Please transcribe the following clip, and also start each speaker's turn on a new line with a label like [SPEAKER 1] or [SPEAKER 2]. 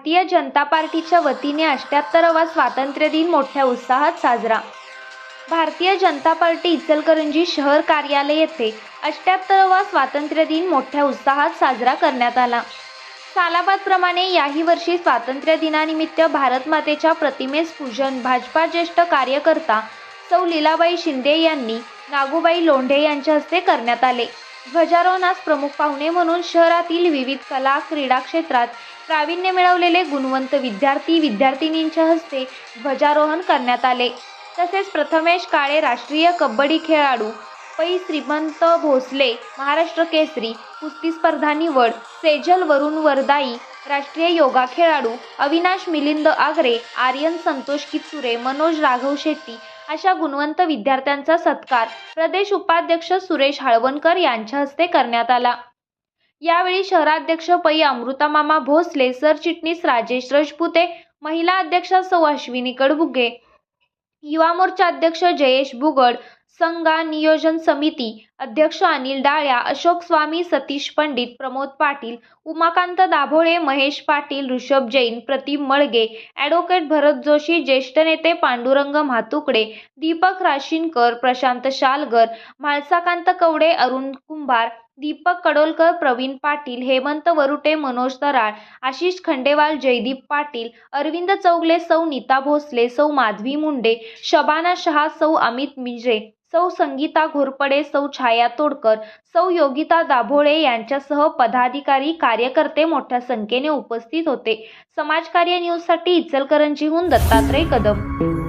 [SPEAKER 1] भारतीय जनता पार्टीच्या वतीने अष्ट्याहत्तरावा स्वातंत्र्य दिन मोठ्या उत्साहात साजरा. भारतीय जनता पार्टी इचलकरंजी शहर कार्यालय येथे अष्ट्याहत्तरावा स्वातंत्र्य दिन मोठ्या उत्साहात साजरा करण्यात आला. सालाबादप्रमाणे याही वर्षी स्वातंत्र्य दिनानिमित्त भारत मातेच्या प्रतिमेस पूजन भाजपा ज्येष्ठ कार्यकर्ता सौ लीलाबाई शिंदे यांनी नागूबाई लोंढे यांच्या हस्ते करण्यात आले. ध्वजारोहणास प्रमुख पाहुणे म्हणून शहरातील विविध कला क्रीडा क्षेत्रात प्रावीण्य मिळवलेले गुणवंत विद्यार्थी विद्यार्थिनींच्या हस्ते ध्वजारोहण करण्यात आले. तसेच प्रथमेश काळे राष्ट्रीय कबड्डी खेळाडू पै. श्रीमंत भोसले महाराष्ट्र केसरी कुस्ती स्पर्धा निवड सेजल वरुण वरदाई राष्ट्रीय योगा खेळाडू अविनाश मिलिंद आगरे आर्यन संतोष किचुरे मनोज राघव शेट्टी अशा गुणवंत विद्यार्थ्यांचा सत्कार प्रदेश उपाध्यक्ष सुरेश हळवणकर यांच्या हस्ते करण्यात आला. यावेळी शहराध्यक्ष पै अमृतामामा भोसले सरचिटणीस राजेश रजपुते महिला अध्यक्षा सौ अश्विनी कडबुगे युवा मोर्चा अध्यक्ष जयेश बुगड संघा नियोजन समिती अध्यक्ष अनिल डाळ्या अशोक स्वामी सतीश पंडित प्रमोद पाटील उमाकांत दाभोळे महेश पाटील ऋषभ जैन प्रतिम मळगे ॲडव्होकेट भरत जोशी ज्येष्ठ नेते पांडुरंग म्हातुकडे दीपक राशीनकर प्रशांत शालगर म्हाळसाकांत कवडे अरुण कुंभार दीपक कडोलकर प्रवीण पाटील हेमंत वरुटे मनोज तराळ आशिष खंडेवाल जयदीप पाटील अरविंद चौगले सौ नीता भोसले सौ माधवी मुंडे शबाना शहा सौ अमित मिजे सौ संगीता घोरपडे सौ छाया तोडकर सौ योगिता दाभोळे यांच्यासह पदाधिकारी कार्यकर्ते मोठ्या संख्येने उपस्थित होते. समाजकार्य न्यूजसाठी इचलकरंजीहून दत्तात्रय कदम.